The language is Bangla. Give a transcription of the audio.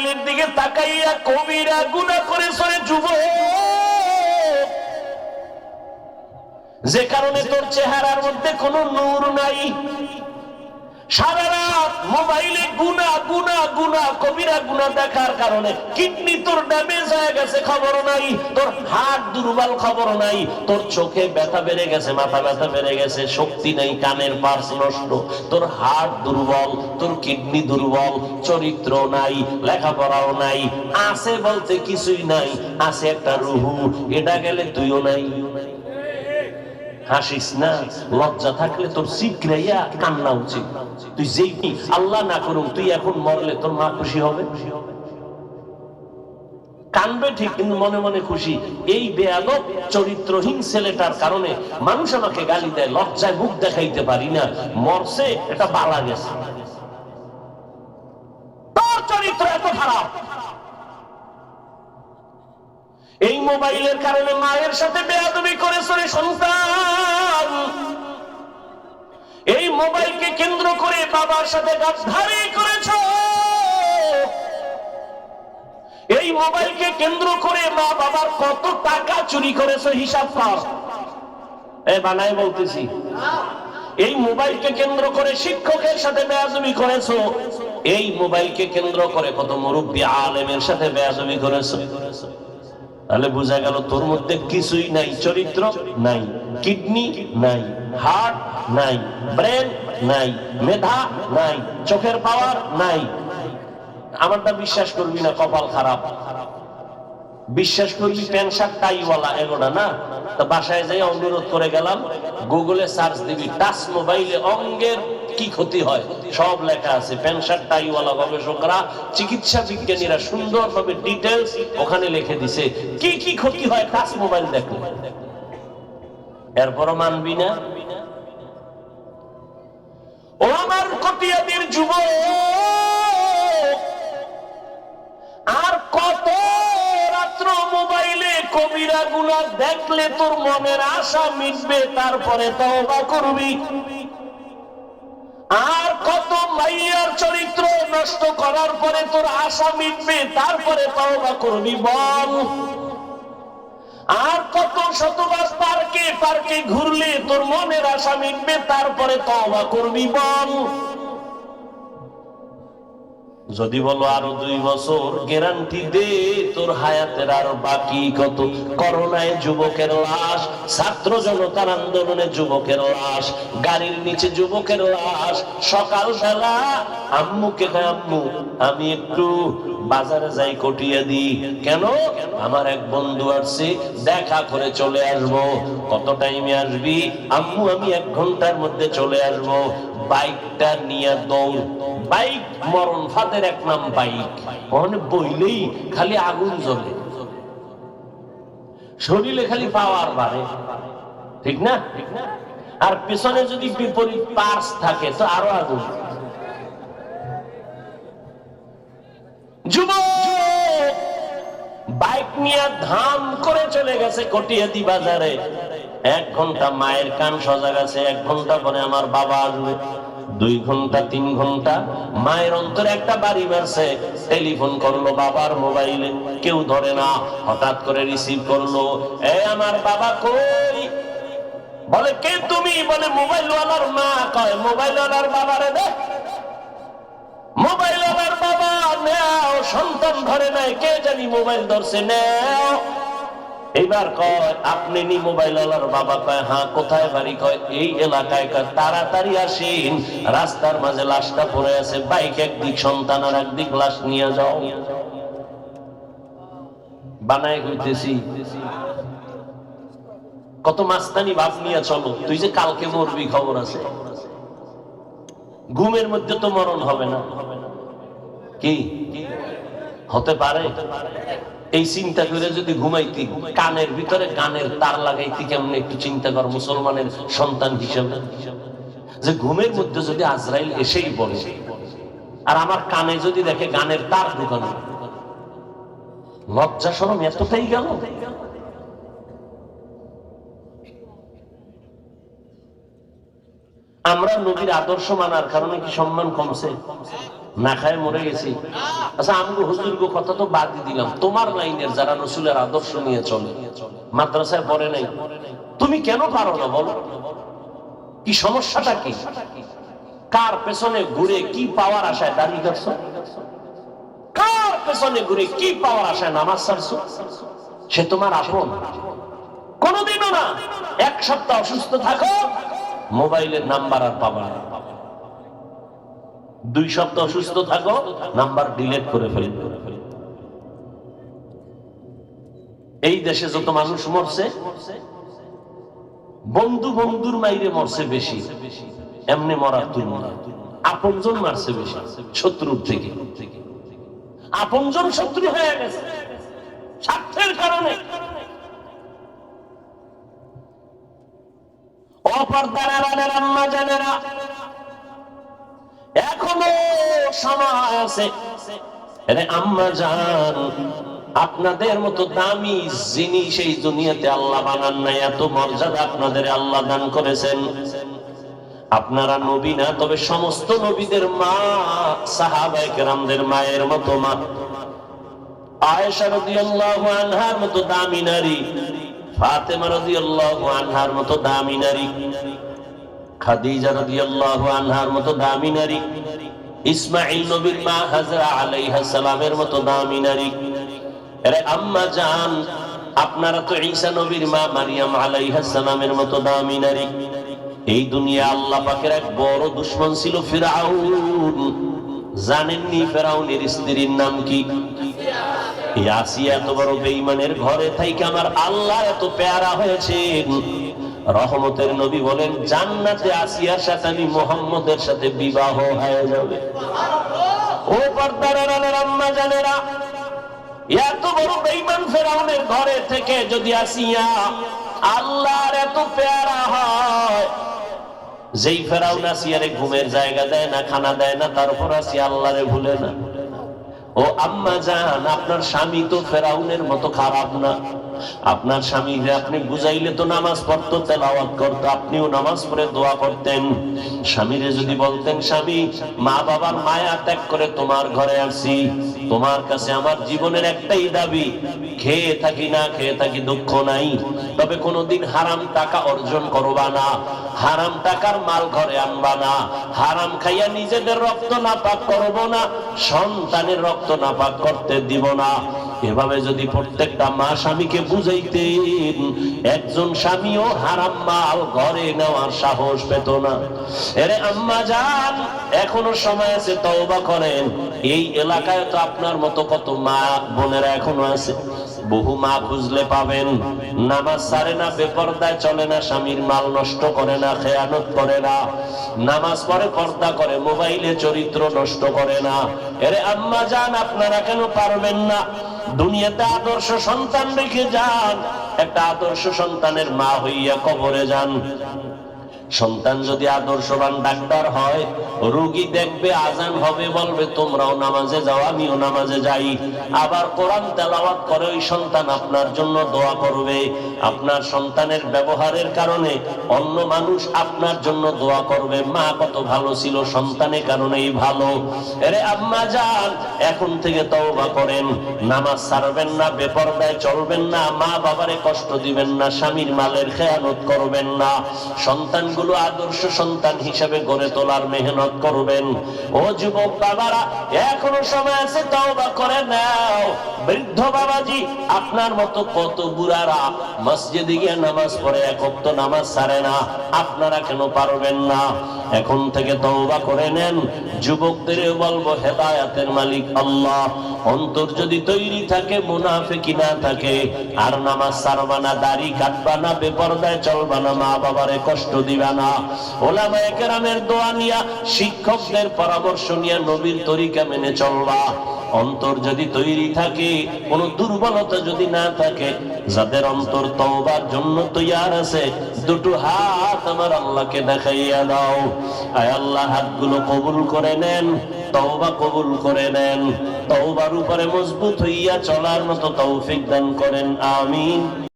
মোবাইলের দিকে তাকাইয়া কবিরা গুণা করে সরে যুব যে কারণে তোর চেহারার মধ্যে কোনো নূর নাই। তোর হার্ট দুর্বল তোর শক্তি নেই, কানের পার্স নষ্ট। তোর হার্ট দুর্বল, তোর কিডনি দুর্বল, চরিত্র নাই, লেখাপড়াও নাই, আছে বলতে কিছুই নাই, আছে একটা রুহু, এটা গেলে তুইও নাই। হাসিস না, লজ্জা থাকলে তোর শিখরাইয়া কান্না উচিত। তুই যেই আল্লাহ না করুক, তুই এখন মরলে তোর মা খুশি হবে? কানবে ঠিক, কিন্তু মনে মনে খুশি। এই বেয়াদব, চরিত্রহীন ছেলেটার কারণে মানুষ আমাকে গালি দেয়, লজ্জায় মুখ দেখাইতে পারি না। মরছে, এটা বালা গেছে। তোর চরিত্র এত খারাপ। এই মোবাইলের কারণে মায়ের সাথে বেয়াদবি করেছে রে সন্তান। এই মোবাইলকে কেন্দ্র করে বাবার সাথে গাছধারি করেছ। এই মোবাইলকে কেন্দ্র করে মা বাবার কত টাকা চুরি করেছ হিসাব পাও এ, বানাই বলতেছি। এই মোবাইলকে কেন্দ্র করে শিক্ষকের সাথে বেয়াজবি করেছ। এই মোবাইলকে কেন্দ্র করে কত মুরব্বী আলেমের সাথে বেয়াজবি করেছ। তাহলে বোঝা গেল তোর মধ্যে কিছুই নাই, চরিত্র নাই, কিডনি নাই, হার্ট নাই, ব্রেন নাই, মেধা নাই, চোখের পাওয়ার নাই। আমারটা বিশ্বাস করবি না, কপাল খারাপ। বিশ্বাস করবি প্যান্ট শার্ট টাইওয়ালা, এগোনা না? তো বাসায় যাই অনুরোধ করে গেলাম গুগলে সার্চ দিবি, টাচ মোবাইলে অঙ্গের কি ক্ষতি হয়? সব লেখা আছে। প্যান্ট টাইওয়ালা গবেষকরা, চিকিৎসা বিজ্ঞানীরা সুন্দরভাবে ডিটেলস ওখানে লিখে দিছে। কি কি ক্ষতি হয়? টাচ মোবাইল দেখলে এরপরও মানবি না? ও আমার কটিয়াদের যুবক! আর কত রাত্র মোবাইলে কবিরা গুলা দেখলে তোর মনের আশা মিটবে, তারপরে তওবা করবি। আর কত মাইয়ার চরিত্র নষ্ট করার পরে তোর আশা মিটবে, তারপরে তওবা করবি, বল। আর কত শতবাস পার্কে পার্কে ঘুরলে তোর মনের আশা মিটবে, তারপরে তওবা করবি, বল। যদি বলো আরও দুই বছর গ্যারান্টি দে, তোর হায়াতের আরও বাকি কত? করোনায় যুবকের লাশ, ছাত্র জনতার আন্দোলনে যুবকের লাশ, গাড়ির নিচে যুবকের লাশ, সকাল বেলা আম্মুকে আম্মু, আমি একটু বাজারে যাই কটিয়ে দি কেন? আমার এক বন্ধু আসছে, দেখা করে চলে আসব। কত টাইমে আসবি? আম্মু, আমি এক ঘণ্টার মধ্যে চলে আসব। বাইকটা নিয়ে দৌড়। বাইক মরণ ফাদের এক নাম বাইক। ওখানে বইলেই খালি আগুন জ্বলে। শরীরে খালি পাওয়ার বাড়ে। ঠিক না? আর পেছনে যদি বিপরীত পার্স থাকে, তো আরও আগুন। যুবক! বাইক নিয়ে ধাম করে চলে গেছে কটিয়াদি বাজারে। এক ঘণ্টা মায়ের কান সজা গেছে এক ঘণ্টা পরে আমার বাবা আসবে। দুই ঘণ্টা, তিন ঘণ্টা, মায়ের অন্তরে একটা বাড়ি মারছে টেলিফোন করল, বাবার মোবাইলে কেউ ধরে না। হঠাৎ করে রিসিভ করল, এ, আমার বাবা কই? বলে, কে তুমি? বলে মোবাইল ওয়ালার মা। কয় মোবাইল ওয়ালার বাবারে দে। মোবাইল আমার বাবা, নেও, সন্তান ধরে নাই কে জানি মোবাইল ধরছে, নেও। এইবার কয়, আপনি নি মোবাইল আলার বাবা কয় হ্যাঁ কোথায় বাড়ি? কয়, এই এলাকায় কয়, তাড়াতাড়ি আসেন। রাস্তার মাঝে লাশটা পড়ে আছে, বাইক একদিক সন্তান আর একদিক, লাশ নিয়ে যাও। বানায় কইতেছি, কত মাস্তানি ভাব নিয়ে চলো, তুই যে কালকে মরবি খবর আছে। ঘুমের মধ্যে তো মরণ হবে না। কি? হতে পারে? এই চিন্তা করে যদি ঘুমাইতি, কানের ভিতরে গানের তার লাগাইতি কেমন একটু চিন্তা কর মুসলমানের সন্তান হিসেবে। যে ঘুমের মধ্যে যদি আজরাইল এসেই বলে আর আমার কানে যদি দেখে গানের তার ঢুকানো। লজ্জা সরম এতটাই গেল আমরা নবীর আদর্শ মানার কারণে কি সম্মান কমছে? না খায় মরে গেছি। আচ্ছা আমগো হুজুরগো কথা তো বাদই দিলাম। তোমার লাইনের যারা রসুলের আদর্শ নিয়ে চলে, মাদ্রাসায় পড়ে নাই, তুমি কেন পারো না বলো? কি সমস্যাটা কি? কার পেছনে ঘুরে কি পাওয়ার আশায় দাঁড়িয়ে করছ কার পেছনে ঘুরে কি পাওয়ার আশায় নামাজ ছাড়ছো? সে তোমার আপন। কোনদিনও না, এক সপ্তাহ অসুস্থ থাকো মোবাইলের নাম্বার আর পাবা না। দুই সপ্তাহ অসুস্থ থাকো, নাম্বার ডিলিট করে ফেলবে। এই দেশে যত মানুষ মরছে, বন্ধু বন্ধুর মাইরে মরছে বেশি, এমনি মরার তুলনা আপনজন মারছে বেশি, শত্রুর থেকে। আপনজন শত্রু হয়ে গেছে। স্বার্থের কারণে আপনাদের মতো দামি জিনিস এই দুনিয়াতে আল্লাহ বানান নাই, এত মর্যাদা আপনাদের আল্লাহ দান করেছেন। আপনারা নবী না, তবে সমস্ত নবীদের মা সাহাবায়ে কেরামদের মায়ের মতো মা। আয়েশা রাদিয়াল্লাহু আনহার মতো দামি নারী। আপনারা তো ঈসা নবীর মা মারিয়াম আলাইহা সালামের মতো দামি নারী। এই দুনিয়া আল্লাহ পাকের এক বড় দুশ্মন ছিল ফিরাউন। জানেননি ফেরাউনের স্ত্রীর নাম কি? এত বড় ঘরে থাইকে আমার আল্লাহ এত হয়েছে। রহমতের নবী বলেন, জান্নাতে আসিয়ার সাথে আমি মোহাম্মদের সাথে বিবাহ হয়ে যাবে। ও আম্মা জানেরা, এত বড় বেঈমান ফেরাউনের ঘরে থেকে যদি আসিয়া আল্লাহর এত পেয়ারা হয়, যেই ফেরাউন আসিয়ারে ঘুমের জায়গা দেয় না, খানা দেয় না, তারপর আসিয়া আল্লাহরে ভুলে না। ও আম্মা জান আপনার স্বামী তো ফেরাউনের মতো খারাপ না। আপনার স্বামী আপনি বুঝাইলে তো নামাজ পড়তো, তেলাওয়াত করতো, আপনিও নামাজ পড়ে দোয়া করতেন। স্বামীরে যদি বলতেন, স্বামী, মা বাবার মায়া ত্যাগ করে তোমার ঘরে আসি। তোমার কাছে আমার জীবনের একটাই দাবি, খেয়ে থাকি না, খেয়ে থাকি দুঃখ নাই। তবে কোনোদিন হারাম টাকা অর্জন করবা না, হারাম টাকার মাল ঘরে আনবা না, হারাম খাইয়া নিজেদের রক্ত নাপাক করব না, সন্তানের রক্ত নাপাক করতে দিব না। এভাবে যদি প্রত্যেকটা মা স্বামীকে বুঝাইতেন, একজন স্বামীও হারাম মাল ঘরে নেওয়ার সাহস পেত না। এরে আম্মা যান, এখনও সময় আছে, তওবা করেন। এই এলাকায় তো আপনার মতো কত মা বোনেরা এখনও আছে। বহু মা খুঁজলে পাবেন। নামাজ সারে না, বেপর্দায় চলে না, স্বামীর মাল নষ্ট করে না, খেয়ানত করে না। নামাজ পড়ে পর্দা করে, মোবাইলে চরিত্র নষ্ট করে না। এরে আম্মা যান আপনারা কেন পারবেন না? দুনিয়াতে আদর্শ সন্তান রেখে যান। একটা আদর্শ সন্তানের মা হইয়া কবরে যান। সন্তান যদি আদর্শবান ডাক্তার হয়, রোগী দেখবে আজান হবে, বলবে, তোমরাও নামাজে যাও, আমিও নামাজে যাই। আবার কোরআন তেলাওয়াত করে, ওই সন্তান আপনার জন্য দোয়া করবে। আপনার সন্তানের ব্যবহারের কারণে অন্য মানুষ আপনার জন্য দোয়া করবে। মা, কত ভালো ছিল সন্তানের কারণেই ভালো। এরে আম্মা যান, এখন থেকে তওবা করেন। নামাজ ছাড়বেন না, বেপরদায় চলবেন না, মা বাবারে কষ্ট দিবেন না, স্বামীর মালের খেয়ানত করবেন না। সন্তান গুলো আদর্শ সন্তান হিসেবে গড়ে তোলার মেহনত করবেন। ও যুবক বাবারা, এখনও সময় আছে, তওবা করে নাও। বৃদ্ধ বাবাজি, আপনার মতো কত বুড়ারা মসজিদে গিয়ে নামাজ পড়ে, এক ওয়াক্ত নামাজ ছাড়ে না। আপনারা কেন পারবেন না? এখন থেকে তওবা করে নেন। যুবকদের বলব, হেদায়াতের মালিক আল্লাহ। অন্তর যদি তৈরি থাকে মুনাফিকি না থাকে, আর নামাজ ছাড়বা না, দাড়ি কাটবা না, বেপরদায় চলবা না মা বাবারে কষ্ট দিবা না। ওলামায়ে কেরামের দোয়া নিয়া শিক্ষকদের পরামর্শ নিয়ে নবীর তরিকা মেনে চলবা। অন্তর যদি তৈরি থাকে, কোন দুর্বলতা যদি না থাকে, যাদের অন্তর তওবার জন্য তৈয়ার আছে, দুটো হাত আমার আল্লাহকে দেখাইয়া দাও। আয় আল্লাহ, হাতগুলো কবুল করে নেন, তওবা কবুল করে নেন। তওবার উপরে মজবুত হইয়া চলার মতো তৌফিক দান করেন, আমিন।